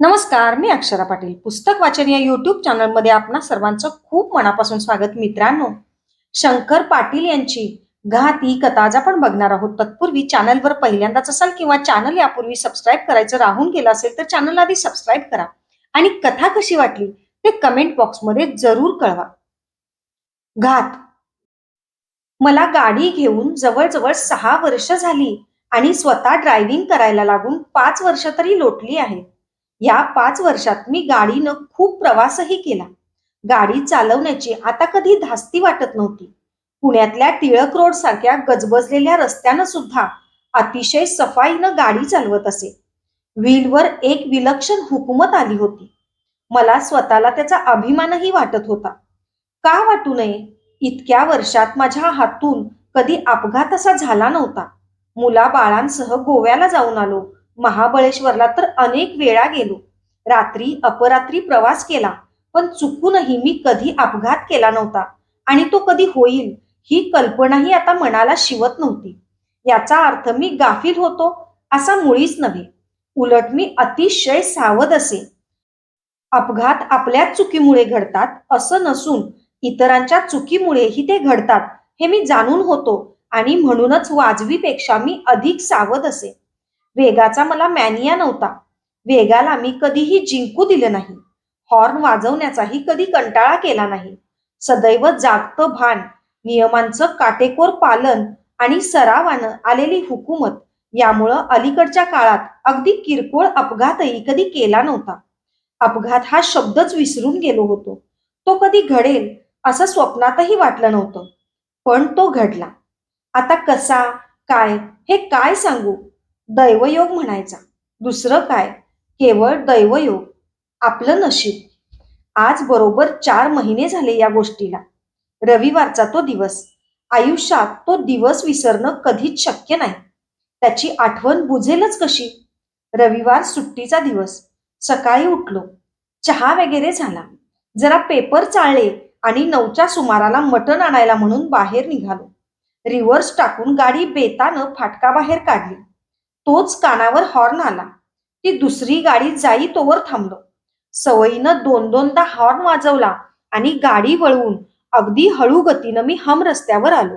नमस्कार मी अक्षरा पाटील. पुस्तक वाचन या युट्यूब चॅनलमध्ये आपणा सर्वांचं खूप मनापासून स्वागत. मित्रांनो शंकर पाटील यांची घात ही कथा आज आपण बघणार आहोत. तत्पूर्वी चॅनलवर पहिल्यांदाच असाल किंवा चॅनल यापूर्वी सबस्क्राईब करायचं राहून गेलं असेल तर चॅनल आधी सबस्क्राईब करा. आणि कथा कशी वाटली ते कमेंट बॉक्समध्ये जरूर कळवा. घात. मला गाडी घेऊन जवळजवळ सहा वर्ष झाली आणि स्वतः ड्रायव्हिंग करायला लागून पाच वर्ष तरी लोटली आहेत या पाच वर्षात मी गाडीनं खूप प्रवासही केला. गाडी चालवण्याची आता कधी धास्ती वाटत नव्हती. पुण्यातल्या टिळक रोड सारख्या गजबजलेल्या रस्त्यानं सुद्धा अतिशय सफाईनं गाडी चालवत असे. व्हीलवर एक विलक्षण हुकूमत आली होती. मला स्वतःला त्याचा अभिमानही वाटत होता. का वाटू नये? इतक्या वर्षात माझ्या हातून कधी अपघात असा झाला नव्हता. मुला बाळांसह गोव्याला जाऊन आलो. महाबळेश्वरला तर अनेक वेळा गेलो. रात्री अपरात्री प्रवास केला पण चुकूनही मी कधी अपघात केला नव्हता आणि तो कधी होईल ही कल्पनाही आता मनाला शिवत नव्हती. याचा अर्थ मी गाफील होतो असा मुळीच नव्हे. उलट मी अतिशय सावध असे. अपघात आपल्याच चुकीमुळे घडतात असं नसून इतरांच्या चुकीमुळेही ते घडतात हे मी जाणून होतो आणि म्हणूनच वाजवीपेक्षा मी अधिक सावध असे. वेगाचा मला मॅनिया नव्हता. वेगाला मी कधीही जिंकू दिले नाही. हॉर्न वाजवण्याचाही कधी कंटाळा केला नाही. सदैव जागतं भान नियमांचं काटेकोर पालन आणि सरावानं आलेली हुकूमत यामुळं अलीकडच्या काळात अगदी किरकोळ अपघातही कधी केला नव्हता. अपघात हा शब्दच विसरून गेलो होतो. तो कधी घडेल असं स्वप्नातही वाटलं नव्हतं. पण तो घडला. आता कसा काय हे काय सांगू? दैवयोग म्हणायचा. दुसरं काय? केवळ दैवयोग. आपलं नशीब. आज बरोबर चार महिने झाले या गोष्टीला. रविवारचा तो दिवस. आयुष्यात तो दिवस विसरणं कधीच शक्य नाही. त्याची आठवण बुझेलच कशी? रविवार सुट्टीचा दिवस. सकाळी उठलो. चहा वगैरे झाला. जरा पेपर चाळले आणि नऊच्या सुमाराला मटण आणायला म्हणून बाहेर निघालो. रिव्हर्स टाकून गाडी बेतानं फाटका बाहेर काढली. तोच कानावर हॉर्न आला. ती दुसरी गाडी जाई तोवर थांबलो. सवयीनं दोन दोनदा हॉर्न वाजवला आणि गाडी वळवून अगदी हळू गतीनं मी हम रस्त्यावर आलो.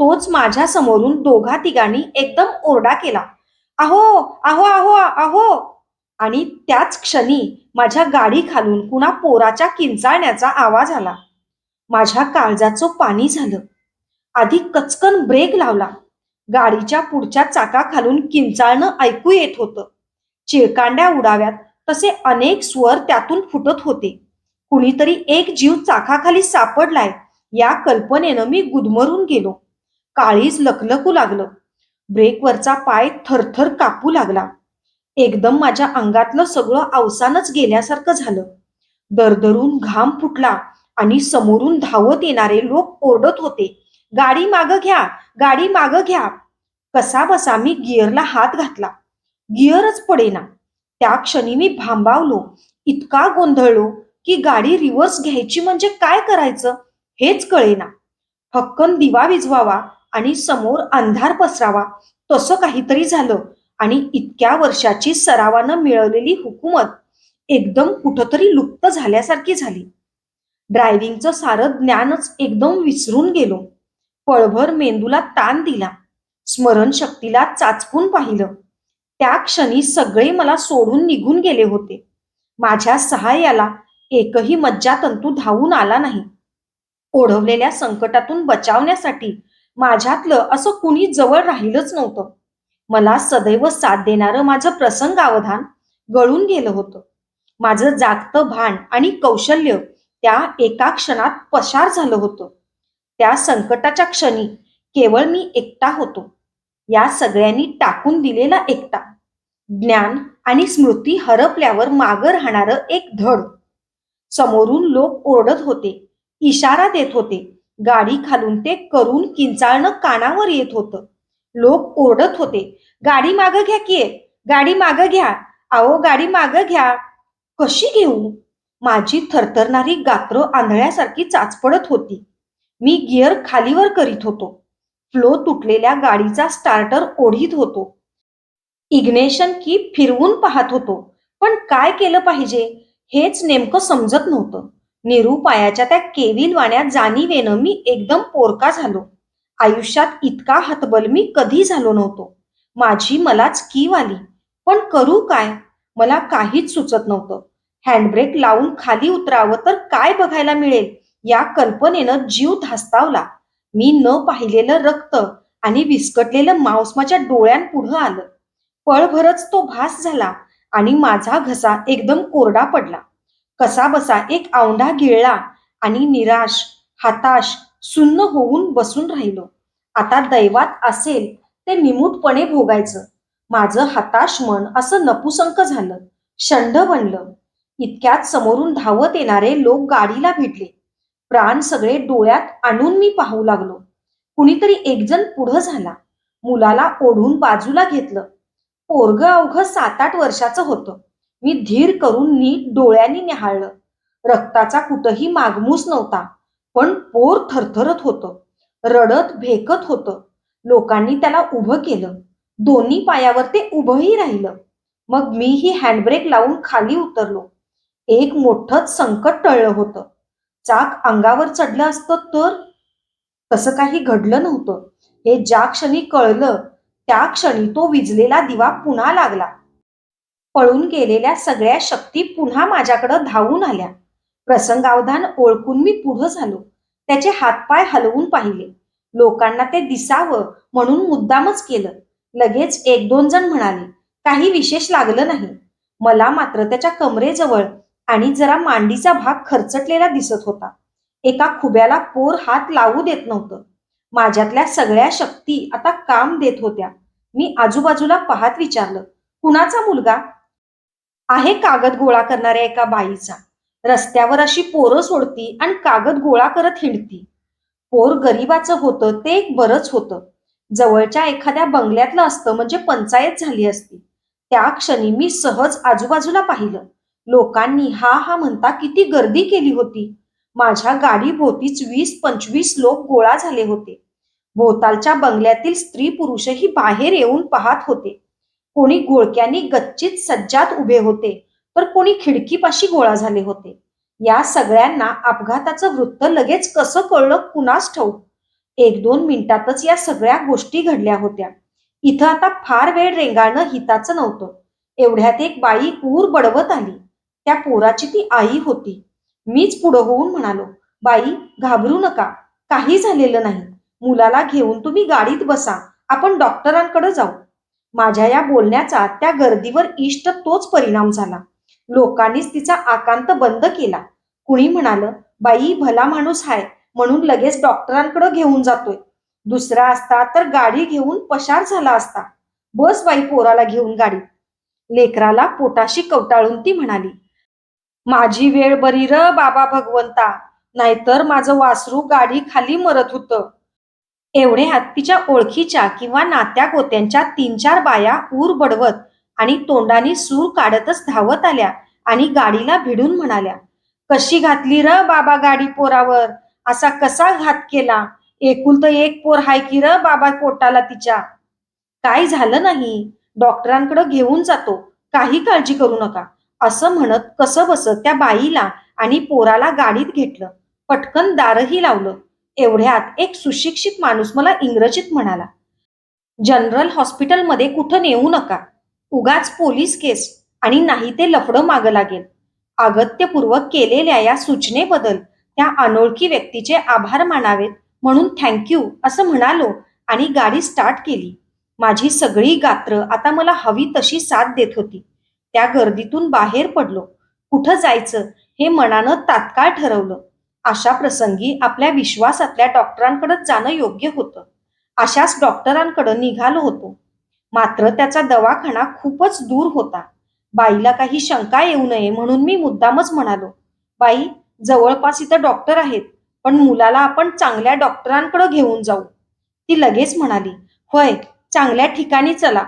तोच माझ्या समोरून दोघा तिघांनी एकदम ओरडा केला. आहो आहो आहो आहो आणि त्याच क्षणी माझ्या गाडी खालून कुणा पोराच्या किंचाळण्याचा आवाज आला. माझ्या काळजाचं पाणी झालं. आधी कचकन ब्रेक लावला. गाडीच्या पुढच्या चाकाखालून किंचाळणं ऐकू येत होतं. चिळकांड्या उडाव्यात तसे अनेक स्वर त्यातून फुटत होते. कुणीतरी एक जीव चाकाखाली सापडलाय या कल्पनेनं मी गुदमरून गेलो. काळीज लखलखू लागलं. ब्रेकवरचा पाय थरथर कापू लागला. एकदम माझ्या अंगातलं सगळं अवसानच गेल्यासारखं झालं. दरदरून घाम फुटला आणि समोरून धावत येणारे लोक ओरडत होते. गाडी मागं घ्या गाडी मागं घ्या. कसा बसा मी गिअरला हात घातला. गिअरच पडेना. त्या क्षणी मी भांबावलो. इतका गोंधळलो की गाडी रिव्हर्स घ्यायची म्हणजे काय करायचं हेच कळेना. फक्कन दिवा विझवावा आणि समोर अंधार पसरावा. तसं काहीतरी झालं आणि इतक्या वर्षाची सरावानं मिळवलेली हुकूमत एकदम कुठंतरी लुप्त झाल्यासारखी झाली. ड्रायव्हिंगचं सारं ज्ञानच एकदम विसरून गेलो. पळभर मेंदूला ताण दिला. स्मरणशक्तीला चाचपून पाहिलं. त्या क्षणी सगळे मला सोडून निघून गेले होते. माझ्या सहाय्याला एकही मज्जातंतू धावून आला नाही. ओढवलेल्या संकटातून बचावण्यासाठी माझ्यातलं असं कुणी जवळ राहिलंच नव्हतं. मला सदैव साथ देणारं माझं प्रसंग अवधान गळून गेलं होतं. माझं जागतं भान आणि कौशल्य त्या एका क्षणात पसार झालं होतं. त्या संकटाच्या क्षणी केवळ मी एकटा होतो. या सगळ्यांनी टाकून दिलेला एकटा. ज्ञान आणि स्मृती हरपल्यावर मागं राहणारं एक धड. समोरून लोक ओरडत होते. इशारा देत होते. गाडी खालून ते करून किंचाळणं कानावर येत होतं. लोक ओरडत होते. गाडी मागं घ्या की गाडी मागं घ्या. अहो गाडी मागं घ्या. कशी घेऊ? माझी थरथरणारी गात्र आंधळ्यासारखी चाचपडत होती. मी गिअर खालीवर करीत होतो. फ्लो तुटलेल्या गाडीचा स्टार्टर ओढीत होतो. इग्नेशन की फिरवून पाहत होतो. पण काय केलं पाहिजे? हेच नेमकं समजत नव्हतं. निरुपायाच्या त्या केविल वाण्या जाणीवेनं मी एकदम पोरका झालो. आयुष्यात इतका हतबल मी कधी झालो नव्हतो. माझी मलाच कीव आली पण करू काय? मला काहीच सुचत नव्हतं. हँडब्रेक लावून खाली उतरावं तर काय बघायला मिळेल? या कल्पनेनं जीव धास्तावला. मी न पाहिलेलं रक्त आणि विस्कटलेलं मांस माझ्या डोळ्यांपुढं आलं. पळभरच तो भास झाला आणि माझा घसा एकदम कोरडा पडला. कसा बसा एक औंढा गिळला आणि निराश हताश सुन्न होऊन बसून राहिलो. आता दैवात असेल ते निमूटपणे भोगायचं. माझं हताश मन असं नपुसंक झालं. शंड बनलं. इतक्यात समोरून धावत येणारे लोक गाडीला भिडले प्राण सगळे डोळ्यात आणून मी पाहू लागलो. कुणीतरी एकजण पुढं झाला. मुलाला ओढून बाजूला घेतलं. पोरग अवघ सात आठ वर्षाचं होतं. मी धीर करून नीट डोळ्यांनी निहाळलं. रक्ताचा कुठंही मागमूस नव्हता पण पोर थरथरत होतं. रडत भेकत होतं. लोकांनी त्याला उभं केलं. दोन्ही पायावर ते उभंही राहिलं. मग मीही हँडब्रेक लावून खाली उतरलो. एक मोठंच संकट टळलं होतं. चाक अंगावर चढलं असतं तर तसं काही घडलं नव्हतं. हे ज्या क्षणी कळलं त्या क्षणी तो विजलेला दिवा पुन्हा लागला. पळून गेलेल्या सगळ्या शक्ती पुन्हा माझ्याकडं धावून आल्या. प्रसंगावधान ओळखून मी पुढं झालो. त्याचे हातपाय हलवून पाहिले. लोकांना ते दिसावं म्हणून मुद्दामच केलं. लगेच एक दोन जण म्हणाले काही विशेष लागलं नाही. मला मात्र त्याच्या कमरेजवळ आणि जरा मांडीचा भाग खरचटलेला दिसत होता. एका खुब्याला पोर हात लावू देत नव्हतं. माझ्यातल्या सगळ्या शक्ती आता काम देत होत्या. मी आजूबाजूला पाहत विचारलं कुणाचा मुलगा? आहे कागद गोळा करणाऱ्या एका बाईचा. रस्त्यावर अशी पोरं सोडती आणि कागद गोळा करत हिंडती. पोर गरीबाचं होतं ते एक बरंच होतं. जवळच्या एखाद्या बंगल्यातलं असतं म्हणजे पंचायत झाली असती. त्या क्षणी मी सहज आजूबाजूला पाहिलं. लोकांनी हा हा म्हणता किती गर्दी केली होती. माझ्या गाडी भोवतीच वीस पंचवीस लोक गोळा झाले होते. भोवतालच्या बंगल्यातील स्त्री पुरुषही बाहेर येऊन पाहत होते. कोणी घोळक्यांनी गच्चीत सज्जात उभे होते तर कोणी खिडकीपाशी गोळा झाले होते. या सगळ्यांना अपघाताचं वृत्त लगेच कसं कळलं कुणास ठाऊक. एक दोन मिनिटातच या सगळ्या गोष्टी घडल्या होत्या. इथं आता फार वेळ रेंगाळणं हिताचं नव्हतं. एवढ्यात एक बाई ऊर बडवत आली. त्या पोराची ती आई होती. मीच पुढं होऊन म्हणालो बाई घाबरू नका. काही झालेलं नाही. मुलाला घेऊन तुम्ही गाडीत बसा. आपण डॉक्टरांकडे जाऊ. माझ्या या बोलण्याचा त्या गर्दीवर इष्ट तोच परिणाम झाला. लोकांनीच तिचा आकांत बंद केला. कुणी म्हणालं बाई भला माणूस हाय म्हणून लगेच डॉक्टरांकडे घेऊन जातोय. दुसरा असता तर गाडी घेऊन पशार झाला असता. बस बाई पोराला घेऊन गाडी. लेकराला पोटाशी कवटाळून ती म्हणाली माझी वेळ बरी र बाबा भगवंता. नाहीतर माझं वासरू गाडी खाली मरत होतं. एवढ्यात तिच्या ओळखीच्या किंवा नात्या गोत्यांच्या तीन चार बाया ऊर बडवत आणि तोंडाने सूर काढतच धावत आल्या आणि गाडीला भिडून म्हणाल्या कशी घातली र बाबा गाडी पोरावर? असा कसा घात केला? एकुलत एक पोर हाय की र बाबा पोटाला तिच्या? काय झालं नाही? डॉक्टरांकडे घेऊन जातो. काही काळजी करू नका. असं म्हणत कसं बसत त्या बाईला आणि पोराला गाडीत घेतलं. पटकन दारही लावलं. एवढ्यात एक सुशिक्षित माणूस मला इंग्रजीत म्हणाला जनरल हॉस्पिटलमध्ये कुठं नेऊ नका. उगाच पोलीस केस आणि नाही ते लफडं मागं लागेल. अगत्यपूर्वक केलेल्या या सूचनेबद्दल त्या अनोळखी व्यक्तीचे आभार मानावेत म्हणून थँक्यू असं म्हणालो आणि गाडी स्टार्ट केली. माझी सगळी गात्र आता मला हवी तशी साथ देत होती. त्या गर्दीतून बाहेर पडलो. कुठं जायचं हे मनानं तात्काळ ठरवलं. अशा प्रसंगी आपल्या विश्वासातल्या डॉक्टरांकडे जाणं योग्य होतं. अशाच डॉक्टरांकडे निघालो होतो. मात्र त्याचा दवाखाना खूपच दूर होता. बाईला काही शंका येऊ नये म्हणून मी मुद्दामच म्हणालो बाई जवळपास इथं डॉक्टर आहेत पण मुलाला आपण चांगल्या डॉक्टरांकडे घेऊन जाऊ. ती लगेच म्हणाली होय चांगल्या ठिकाणी चला.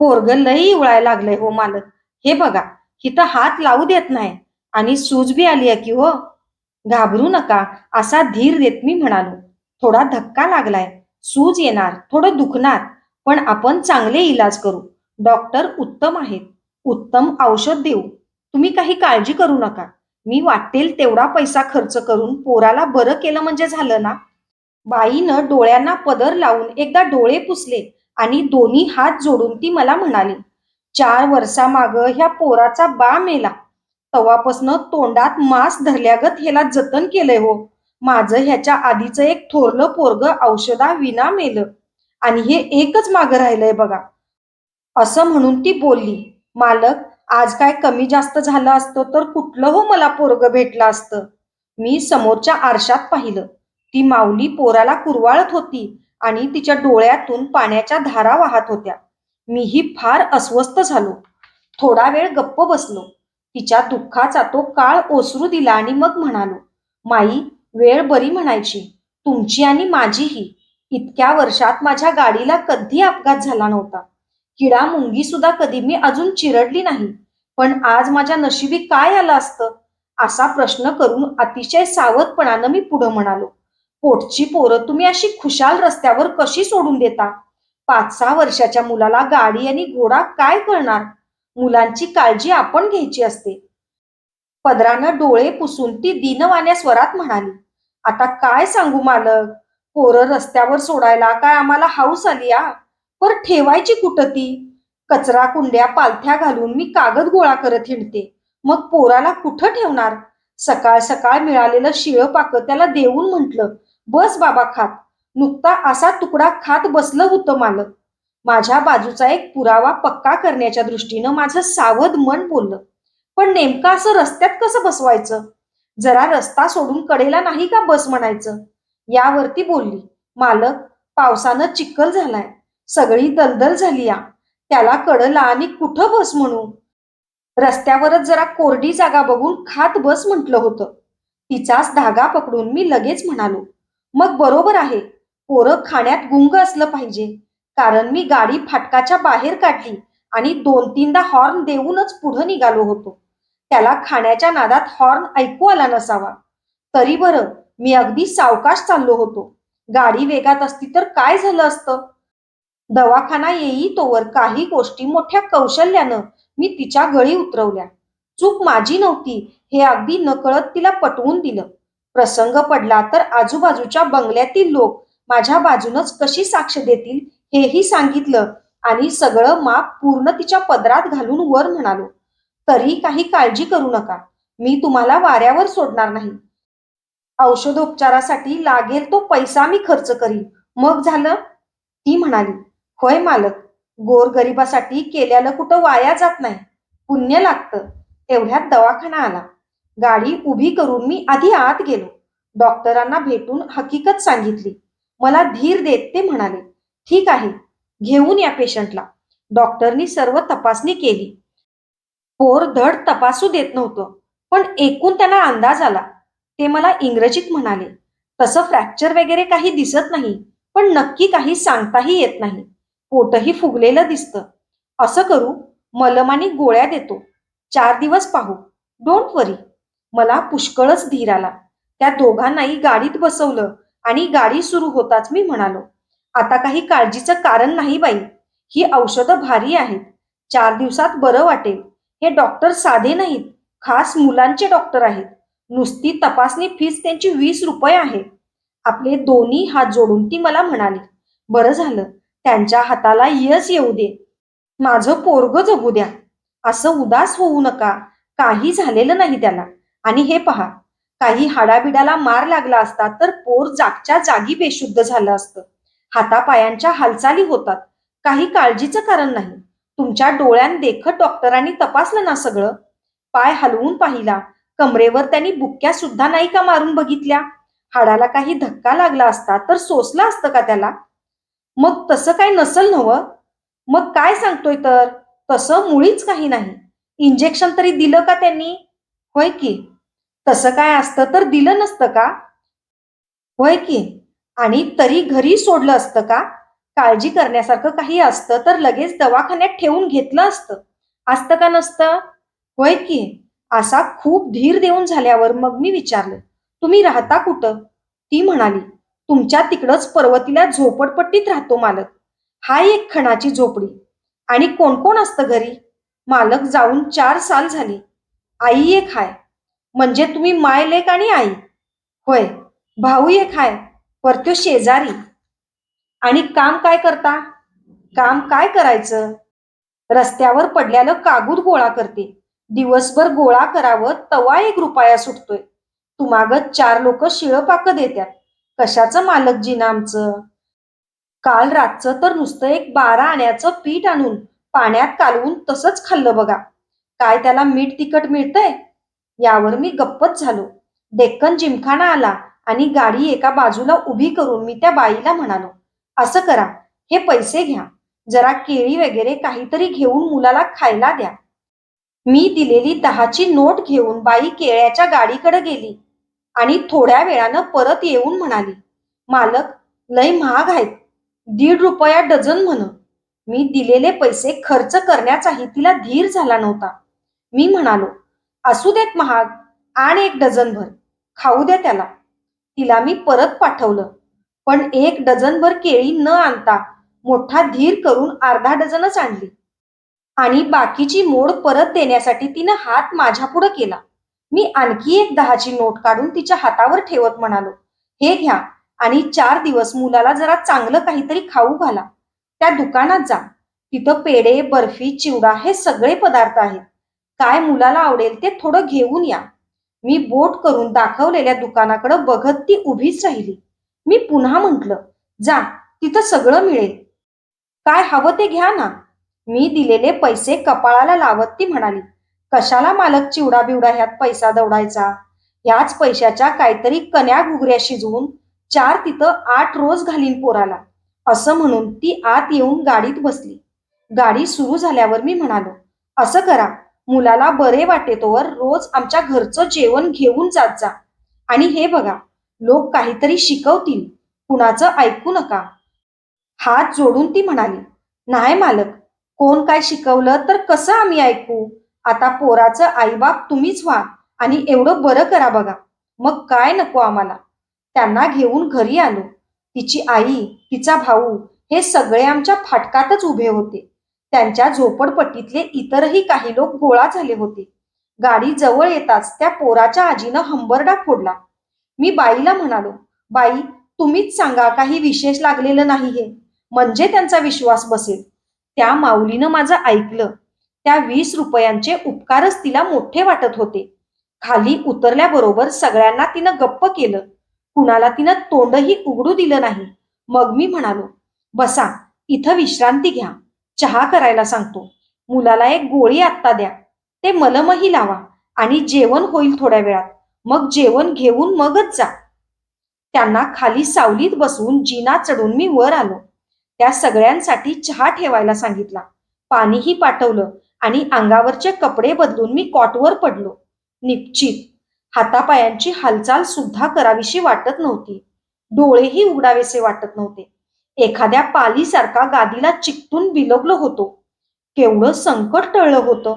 पोरग लई उळायला लागलंय हो मालक. हे बघा इथं हात लावू देत नाही. आणि सूज बी आली आहे की हो. घाबरू नका असा धीर देत मी म्हणालो. थोडा धक्का लागलाय. सूज येणार थोडं दुखणार पण आपण चांगले इलाज करू. डॉक्टर उत्तम आहेत. उत्तम औषध देऊ. तुम्ही काही काळजी करू नका. मी वाटेल तेवढा पैसा खर्च करून पोराला बरं केलं म्हणजे झालं ना? बाईनं डोळ्यांना पदर लावून एकदा डोळे पुसले. आणि दोन्ही हात जोडून ती मला म्हणाली चार वर्षामाग ह्या पोराचा बा मेला. तवापासनं तोंडात मांस धरल्यागत ह्याला जतन केलंय हो. माझं ह्याच्या आधीचं एक थोरलं पोरग औषधा विना मेलं. आणि हे एकच मागं राहिलंय बघा. असं म्हणून ती बोलली मालक आज काय कमी जास्त झालं असतं तर कुठलं हो मला पोरग भेटलं असतं? मी समोरच्या आरशात पाहिलं. ती माऊली पोराला कुरवाळत होती आणि तिच्या डोळ्यातून पाण्याच्या धारा वाहत होत्या. मीही फार अस्वस्थ झालो. थोडा वेळ गप्प बसलो. तिच्या दुःखाचा तो काळ ओसरू दिला आणि मग म्हणालो माई वेळ बरी म्हणायची. तुमची आणि माझीही. इतक्या वर्षात माझ्या गाडीला कधी अपघात झाला नव्हता. किडा मुंगी सुद्धा कधी मी अजून चिरडली नाही. पण आज माझ्या नशिबी काय आलं असतं? असा प्रश्न करून अतिशय सावधपणानं मी पुढं म्हणालो. पोटची पोरं तुम्ही अशी खुशाल रस्त्यावर कशी सोडून देता? पाच सहा वर्षाच्या मुलाला गाडी आणि घोडा काय कळणार? मुलांची काळजी आपण घ्यायची असते. पदरानं डोळे पुसून ती दिनवाण्या स्वरात म्हणाली आता काय सांगू मालक? पोरं रस्त्यावर सोडायला काय आम्हाला हाऊस आली आ? पर ठेवायची कुठं ती? कचरा कुंड्या पालथ्या घालून मी कागद गोळा करत हिंडते. मग पोराला कुठं ठेवणार? सकाळ सकाळ मिळालेलं शिळं पाक त्याला देऊन म्हटलं बस बाबा खात. नुकता असा तुकडा खात बसलं होतं मालक. माझ्या बाजूचा एक पुरावा पक्का करण्याच्या दृष्टीनं माझं सावध मन बोललं. पण नेमकं असं रस्त्यात कसं बसवायचं? जरा रस्ता सोडून कडेला नाही का बस म्हणायचं? यावरती बोलली मालक पावसानं चिखल झालाय. सगळी दलदल झाली या. त्याला कडला आणि कुठं बस म्हणू? रस्त्यावरच जरा कोरडी जागा बघून खात बस म्हटलं होतं. तिचाच धागा पकडून मी लगेच म्हणालो मग बरोबर आहे. पोरं खाण्यात गुंग असलं पाहिजे. कारण मी गाडी फाटकाच्या बाहेर काढली आणि दोन तीनदा हॉर्न देऊनच पुढं निघालो होतो. त्याला खाण्याच्या नादात हॉर्न ऐकू आला नसावा. तरी बरं मी अगदी सावकाश चाललो होतो. गाडी वेगात असती तर काय झालं असतं? दवाखाना येई तोवर काही गोष्टी मोठ्या कौशल्यानं मी तिच्या गळी उतरवल्या. चूक माझी नव्हती हे अगदी नकळत तिला पटवून दिलं. प्रसंग पडला तर आजूबाजूच्या बंगल्यातील लोक माझ्या बाजूनच कशी साक्ष देतील हेही सांगितलं आणि सगळं माप पूर्ण तिच्या पदरात घालून वर म्हणालो तरी काही काळजी करू नका मी तुम्हाला वाऱ्यावर सोडणार नाही. औषधोपचारासाठी लागेल तो पैसा मी खर्च करीन. मग झालं? ती म्हणाली होय मालक गोरगरिबासाठी केल्याला कुठं वाया जात नाही पुण्य लागतं. तेवढ्यात दवाखाना आला. गाडी उभी करून मी आधी आत गेलो. डॉक्टरांना भेटून हकीकत सांगितली. मला धीर देत ते म्हणाले ठीक आहे घेऊन या पेशंटला. डॉक्टरनी सर्व तपासणी केली. पोर धड तपासू देत नव्हतं पण एकूण त्यांना अंदाज आला. ते मला इंग्रजीत म्हणाले तसं फ्रॅक्चर वगैरे काही दिसत नाही पण नक्की काही सांगताही येत नाही. पोटही फुगलेलं दिसतं. असं करू मलम आणि गोळ्या देतो. चार दिवस पाहू. Don't worry. मला पुष्कळच धीर आला. त्या दोघांनाही गाडीत बसवलं आणि गाडी सुरू होताच मी म्हणालो आता काही काळजीचं कारण नाही बाई. ही औषधं भारी आहेत. चार दिवसात बरं वाटेल. हे डॉक्टर साधे नाहीत. खास मुलांचे डॉक्टर आहेत. नुसती तपासणी फीस त्यांची वीस रुपये आहे. आपले दोन्ही हात जोडून ती मला म्हणाली बरं झालं. त्यांच्या हाताला यश येऊ दे. माझं पोरग जगू द्या. असं उदास होऊ नका. काही झालेलं नाही त्याला. आणि हे पहा काही हाडाबिडाला मार लागला असता तर पोर जागच्या जागी बेशुद्ध झालं असतं. हातापायांच्या हालचाली होतात. काही काळजीचं कारण नाही. तुमच्या डोळ्यांदेखत डॉक्टरांनी तपासलं ना सगळं? पाय हलवून पाहिला. कमरेवर त्यांनी बुक्क्या सुद्धा नाही का मारून बघितल्या? हाडाला काही धक्का लागला असता तर सोसला असतं का त्याला? मग तसं काय नसल नवं मग काय सांगतोय तर? तसं मुळीच काही नाही. इंजेक्शन तरी दिलं का त्यांनी? होय की? तसं काय असतं तर दिलं नसतं का? होय की? आणि तरी घरी सोडलं असतं का? काळजी करण्यासारखं काही असतं तर लगेच दवाखान्यात ठेवून घेतलं असतं. असतं का नसतं? होय की? असा खूप धीर देऊन झाल्यावर मग मी विचारलं तुम्ही राहता कुठं? ती म्हणाली तुमच्या तिकडंच पर्वतीला झोपडपट्टीत राहतो मालक. हा एक खणाची झोपडी. आणि कोण कोण असतं घरी? मालक जाऊन चार साल झाली. आई एक हाय. म्हणजे तुम्ही माय लेक आणि आई. होय भाऊ एक हाय परत्यो शेजारी. आणि काम काय करता? काम काय करायचं? रस्त्यावर पडल्यानं कागूद गोळा करते. दिवसभर गोळा करावं तवा एक रुपया सुटतोय. तुमागत चार लोक शिळपाक देतात कशाचं मालक जीना आमचं? काल रातचं तर नुसतं एक बारा आण्याचं पीठ आणून पाण्यात कालवून तसंच खाल्लं बघा. काय त्याला मीठ तिखट मिळतंय? यावर मी गप्पच झालो. डेक्कन जिमखाना आला आणि गाडी एका बाजूला उभी करून मी त्या बाईला म्हणालो असं करा हे पैसे घ्या. जरा केळी वगैरे काहीतरी घेऊन मुलाला खायला द्या. मी दिलेली दहाची नोट घेऊन बाई केळ्याच्या गाडीकडे गेली आणि थोड्या वेळानं परत येऊन म्हणाली मालक लय महाग आहेत. दीड रुपया डझन म्हण. मी दिलेले पैसे खर्च करण्याचाही तिला धीर झाला नव्हता. मी म्हणालो असू देत महाग आणि एक डझनभर खाऊ द्या त्याला. तिला मी परत पाठवलं. पण एक डझनभर केळी न आणता मोठा धीर करून अर्धा डझनच आणली. आणि बाकीची मोड परत देण्यासाठी तिनं हात माझ्या पुढे केला. मी आणखी एक दहाची नोट काढून तिच्या हातावर ठेवत म्हणालो हे घ्या आणि चार दिवस मुलाला जरा चांगलं काहीतरी खाऊ घाला. त्या दुकानात जा. तिथं पेढे बर्फी चिवडा हे सगळे पदार्थ आहेत. काय मुलाला आवडेल ते थोडं घेऊन या. मी बोट करून दाखवलेल्या दुकानाकडे बघत ती उभीच राहिली. मी पुन्हा म्हंटल जा तिथं सगळं मिळेल. काय हवं ते घ्या ना. मी दिलेले पैसे कपाळाला लावत ती म्हणाली कशाला मालक चिवडा बिवडा ह्यात पैसा दौडायचा? ह्याच पैशाच्या काहीतरी कन्या घुगऱ्या शिजवून चार तिथं आठ रोज घालीन पोराला. असं म्हणून ती आत येऊन गाडीत बसली. गाडी सुरू झाल्यावर मी म्हणालो असं करा. मुलाला बरे वाटेतोवर रोज आमच्या घरचं जेवण घेऊन जात जा. आणि हे बघा लोक काहीतरी शिकवतील. कुणाचं ऐकू नका. हात जोडून ती म्हणाली नाही मालक कोण काय शिकवलं तर कसं आम्ही ऐकू? आता पोराचं आईबाप तुम्हीच व्हा आणि एवढं बरं करा बघा. मग काय नको आम्हाला. त्यांना घेऊन घरी आलो. तिची आई तिचा भाऊ हे सगळे आमच्या फाटकातच उभे होते. त्यांच्या झोपडपट्टीतले इतरही काही लोक गोळा झाले होते. गाडी जवळ येताच त्या पोराच्या आजीनं हंबरडा फोडला. मी बाईला म्हणालो बाई तुम्हीच सांगा काही विशेष लागलेलं नाही हे. म्हणजे त्यांचा विश्वास बसेल. त्या माऊलीनं माझं ऐकलं. त्या वीस रुपयांचे उपकारच तिला मोठे वाटत होते. खाली उतरल्याबरोबर सगळ्यांना तिनं गप्प केलं. कुणाला तिनं तोंडही उघडू दिलं नाही. मग मी म्हणालो बसा इथं विश्रांती घ्या. चहा करायला सांगतो. मुलाला एक गोळी आत्ता द्या. ते मलमही लावा आणि जेवण होईल थोड्या वेळात. मग जेवण घेऊन मगच जा. त्यांना खाली सावलीत बसवून जिना चढून मी वर आलो. त्या सगळ्यांसाठी चहा ठेवायला सांगितला. पाणीही पाठवलं आणि अंगावरचे कपडे बदलून मी कॉटवर पडलो. निश्चित. हातापायांची हालचाल सुद्धा करावीशी वाटत नव्हती. डोळेही उघडावेसे वाटत नव्हते. एखाद्या पालीसारखा गादीला चिकटून बिलगलो होतो. केवढं संकट टळलं होतं.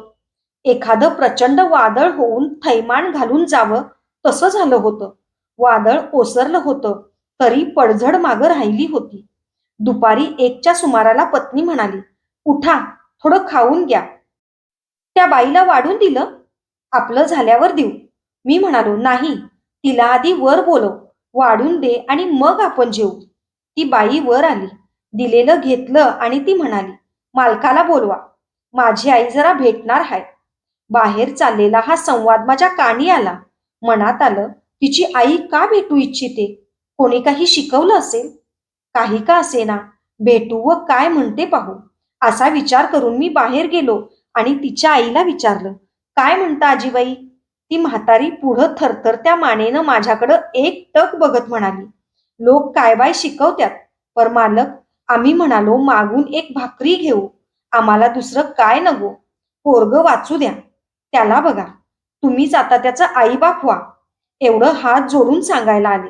एखादं प्रचंड वादळ होऊन थैमान घालून जावं तसं झालं होतं. वादळ ओसरलं होतं तरी पडझड मागं राहिली होती. दुपारी एकच्या सुमाराला पत्नी म्हणाली उठा थोडं खाऊन घ्या. त्या बाईला वाढून दिलं आपलं झाल्यावर देऊ. मी म्हणालो नाही तिला आधी वर बोलव वाढून दे आणि मग आपण जेवू ती बाई वर आली. दिलेलं घेतलं आणि ती म्हणाली मालकाला बोलवा. माझी आई जरा भेटणार आहे बाहेर चाललेला हा संवाद माझ्या कानी आला. मनात आलं तिची आई का भेटू इच्छिते? कोणी काही शिकवलं असेल? काही का असेना? भेटू व काय म्हणते पाहू. असा विचार करून मी बाहेर गेलो आणि तिच्या आईला विचारलं काय म्हणता आजीबाई? ती म्हातारी पुढं थरथरत्या मानेनं माझ्याकडं एक टक बघत म्हणाली लोक काय बाय शिकवत्यात? पर मालक आम्ही म्हणालो मागून एक भाकरी घेऊ. आम्हाला दुसरं काय नको? पोरग वाचू द्या. त्याला बघा. तुम्हीच आता त्याचा आईबाप व्हा. एवढं हात जोडून सांगायला आले.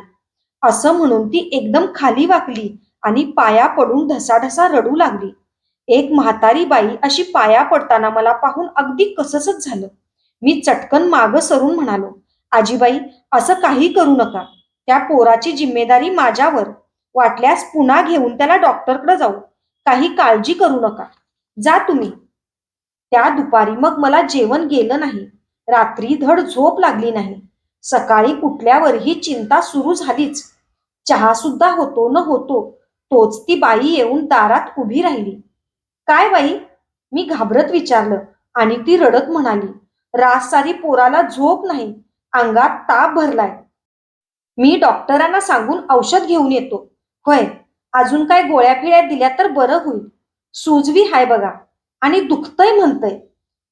असं म्हणून ती एकदम खाली वाकली आणि पाया पडून ढसाढसा रडू लागली. एक म्हातारी बाई अशी पाया पडताना मला पाहून अगदी कसंच झालं. मी चटकन माग सरून म्हणालो आजीबाई असं काही करू नका. त्या पोराची जिम्मेदारी माझ्यावर. वाटल्यास पुन्हा घेऊन त्याला डॉक्टरकडे जाऊ. काही काळजी करू नका. जा तुम्ही. त्या दुपारी मग मला जेवण गेलं नाही. रात्री धड झोप लागली नाही. सकाळी उठल्यावर ही चिंता सुरू झालीच. चहा सुद्धा होतो न होतो तोच ती बाई येऊन दारात उभी राहिली. काय बाई? मी घाबरत विचारलं आणि ती रडत म्हणाली रास सारी पोराला झोप नाही. अंगात ताप भरलाय. मी डॉक्टरांना सांगून औषध घेऊन येतो. होय अजून काय गोळ्या फिळ्या दिल्या तर बरं होईल. सुजवी हाय बघा. आणि दुखतय म्हणतय.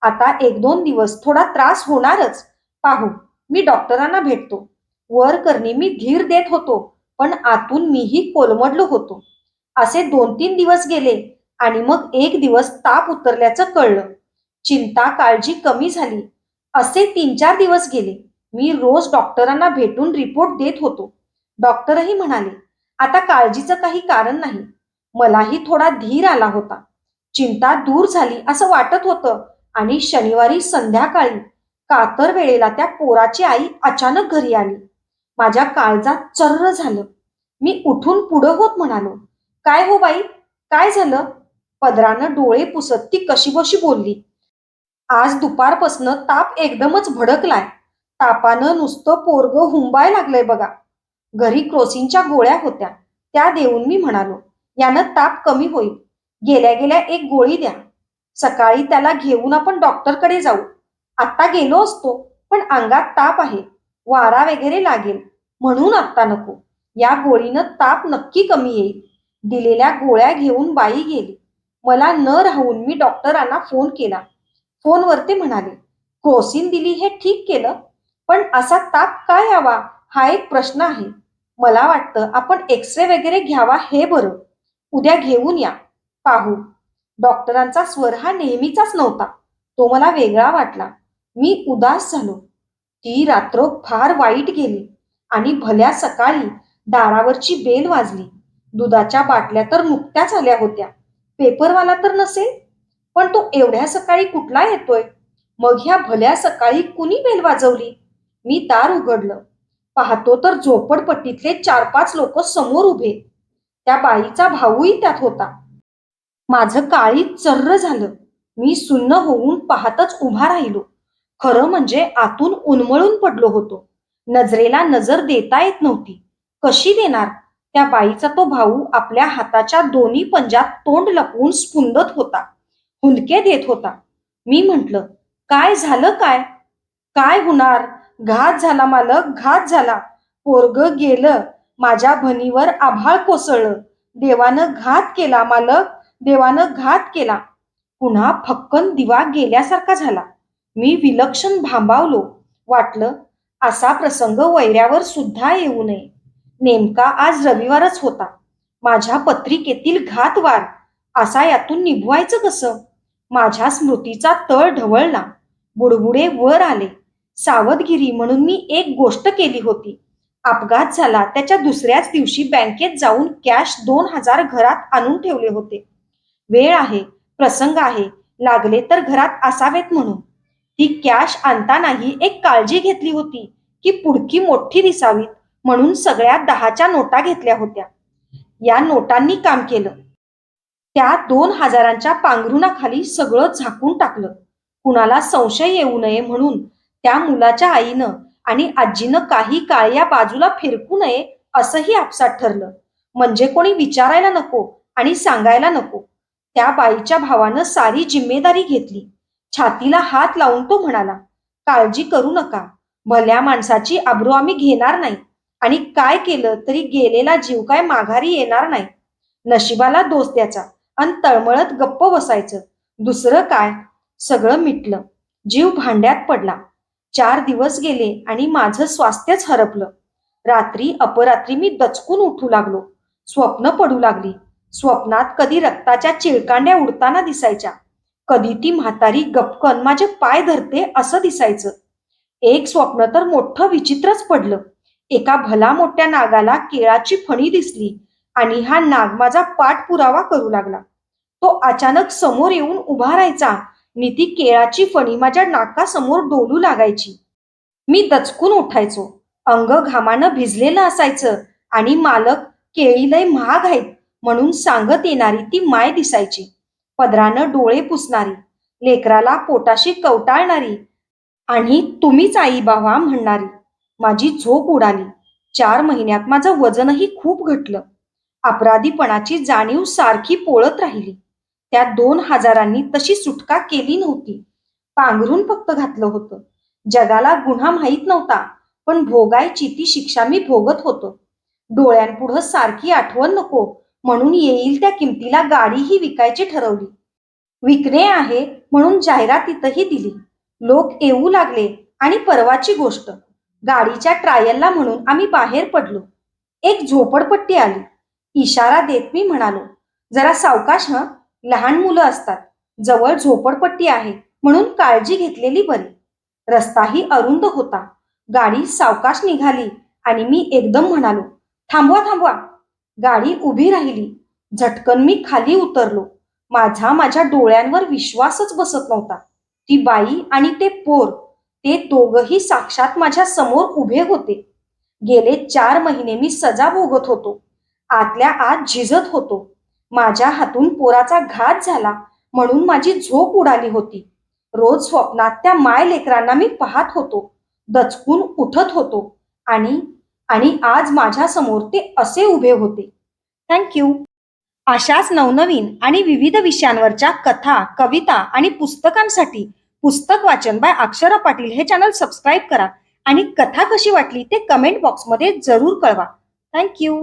आता एक दोन दिवस थोडा त्रास होणारच. पाहू मी डॉक्टरांना भेटतो. वर करणे मी धीर देत होतो पण आतून मीही कोलमडलो होतो. असे दोन तीन दिवस गेले आणि मग एक दिवस ताप उतरल्याचं कळलं. चिंता काळजी कमी झाली. असे तीन चार दिवस गेले. मी रोज डॉक्टरांना भेटून रिपोर्ट देत होतो. डॉक्टरही म्हणाले आता काळजीचं काही कारण नाही. मलाही थोडा धीर आला होता. चिंता दूर झाली असं वाटत होतं आणि शनिवारी संध्याकाळी कातर वेळेला त्या पोराची आई अचानक घरी आली. माझ्या काळजात चर्र झालं. मी उठून पुढं होत म्हणालो काय हो बाई? काय झालं? पदरानं डोळे पुसत ती कशी बशी बोलली आज दुपारपासनं ताप एकदमच भडकलाय. तापानं नुसतं पोरग हुंबाय लागलंय बघा. घरी क्रोसिनच्या गोळ्या होत्या. त्या देऊन मी म्हणालो यानं ताप कमी होईल. गेल्या गेल्या एक गोळी द्या. सकाळी त्याला घेऊन आपण डॉक्टरकडे जाऊ. आत्ता गेलो असतो पण अंगात ताप आहे. वारा वगैरे लागेल. म्हणून आत्ता नको. या गोळीनं ताप नक्की कमी येईल. दिलेल्या गोळ्या घेऊन बाई गेली. मला न राहून मी डॉक्टरांना फोन केला. फोनवर ते म्हणाले क्रोसिन दिली हे ठीक केलं? पण असा ताप काय यावा? हा एक प्रश्न आहे. मला वाटतं आपण एक्सरे वगैरे घ्यावा हे बरं. उद्या घेऊन या. पाहू. डॉक्टरांचा स्वर हा नेहमीचाच नव्हता. तो मला वेगळा वाटला. मी उदास झालो. ती रात्र फार वाईट गेली आणि भल्या सकाळी दारावरची बेल वाजली. दुधाच्या बाटल्या तर नुकत्याच आल्या होत्या. पेपरवाला तर नसेल? पण तो एवढ्या सकाळी कुठला येतोय? मग ह्या भल्या सकाळी कुणी बेल वाजवली? मी दार उघडलं. पाहतो तर झोपडपट्टीतले चार पाच लोक समोर उभे. त्या बाईचा भाऊही त्यात होता. माझं काळी चर्र झालं. मी सुन्न होऊन पाहतच उभा राहिलो. खरं म्हणजे आतून उन्मळून पडलो होतो. नजरेला नजर देता येत नव्हती. कशी देणार? त्या बाईचा तो भाऊ आपल्या हाताच्या दोन्ही पंजात तोंड लपवून स्पुंदत होता. हुंदके देत होता. मी म्हंटल काय झालं काय? काय होणार? घात झाला मालक घात झाला. पोरग गेलं माझ्या भनीवर आभाळ कोसळलं. देवानं घात केला मालक देवानं घात केला. पुन्हा फक्कन दिवा गेल्यासारखा झाला. मी विलक्षण भांबावलो. वाटलं असा प्रसंग वैऱ्यावर सुद्धा येऊ नये. नेमका आज रविवारच होता. माझ्या पत्रिकेतील घातवार असा यातून निभवायचं कसं? माझ्या स्मृतीचा तळ ढवळला. बुडबुडे वर आले. सावधगिरी म्हणून मी एक गोष्ट केली होती. अपघात झाला त्याच्या दुसऱ्याच दिवशी बँकेत जाऊन कॅश दोन हजार घरात आणून ठेवले होते. वेळ आहे प्रसंग आहे लागले तर घरात असावेत म्हणून. ती कॅश आणतानाही एक काळजी घेतली होती की पुडकी मोठी दिसावीत म्हणून सगळ्या दहाच्या नोटा घेतल्या होत्या. या नोटांनी काम केलं. त्या दोन हजारांच्या पांघरुणाखाली सगळं झाकून टाकलं. कुणाला संशय येऊ नये म्हणून त्या मुलाच्या आईनं आणि आजीनं काही काळ या बाजूला फिरकू नये असंही आपसात ठरलं. म्हणजे कोणी विचारायला नको आणि सांगायला नको. त्या बाईच्या भावानं सारी जिम्मेदारी घेतली. छातीला हात लावून तो म्हणाला काळजी करू नका. भल्या माणसाची आब्रू आम्ही घेणार नाही. आणि काय केलं तरी गेलेला जीव काय माघारी येणार नाही. नशिबाला दोष द्याचा आणि तळमळत गप्प बसायचं. दुसरं काय? सगळं मिटलं. जीव भांड्यात पडला. चार दिवस गेले आणि माझं स्वास्थ्यच हरपलं. रात्री अपरात्री मी दचकून उठू लागलो. स्वप्न पडू लागली. स्वप्नात कधी रक्ताच्या चिळकांड्या उडताना दिसायच्या. कधी ती म्हातारी गपकन माझे पाय धरते असं दिसायचं. एक स्वप्न तर मोठं विचित्रच पडलं. एका भला मोठ्या नागाला केळाची फणी दिसली आणि हा नाग माझा पाठपुरावा करू लागला. तो अचानक समोर येऊन उभा राहायचा मी ती केळाची फणी माझ्या नाकासमोर डोलू लागायची. मी दचकून उठायचो. अंग घामानं भिजलेलं असायचं आणि मालक केळी लय महाग आहेत म्हणून सांगत येणारी ती माय दिसायची. पदरानं डोळे पुसणारी लेकराला पोटाशी कवटाळणारी आणि तुम्हीच आई बाबा म्हणणारी. माझी झोप उडाली. चार महिन्यात माझं वजनही खूप घटलं. अपराधीपणाची जाणीव सारखी पोळत राहिली. त्या दोन हजारांनी तशी सुटका केली नव्हती. पांघरून फक्त घातलं होतं. जगाला गुन्हा माहीत नव्हता पण भोगायची ती शिक्षा मी भोगत होतो. डोळ्यांपुढं सारखी आठवण नको म्हणून येईल त्या किमतीला गाडीही विकायची ठरवली. विकणे आहे म्हणून जाहिरातीतही दिली. लोक येऊ लागले आणि परवाची गोष्ट गाडीच्या ट्रायलला म्हणून आम्ही बाहेर पडलो. एक झोपडपट्टी आली. इशारा देत मी म्हणालो जरा सावकाश हं? लहान मुलं असतात. जवळ झोपडपट्टी आहे. म्हणून काळजी घेतलेली बरी. रस्ताही अरुंद होता. गाडी सावकाश निघाली आणि मी एकदम म्हणालो थांबवा थांबवा. गाडी उभी राहिली. झटकन मी खाली उतरलो. माझा माझ्या डोळ्यांवर विश्वासच बसत नव्हता. ती बाई आणि ते पोर ते दोघही साक्षात माझ्यासमोर उभे होते. गेले चार महिने मी सजा भोगत होतो. आतल्या आत झिजत होतो. माझ्या हातून पोराचा घात झाला म्हणून माझी झोप उडाली होती. रोज स्वप्नात त्या माय लेकरांना मी पाहत होतो दचकून उठत होतो आणि आणि आज माझ्यासमोर ते असे उभे होते. थँक्यू अशाच नवनवीन आणि विविध विषयांवरच्या कथा कविता आणि पुस्तकांसाठी पुस्तक वाचन बाय अक्षरा पाटील हे चॅनल सबस्क्राईब करा आणि कथा कशी वाटली ते कमेंट बॉक्समध्ये जरूर कळवा. थँक्यू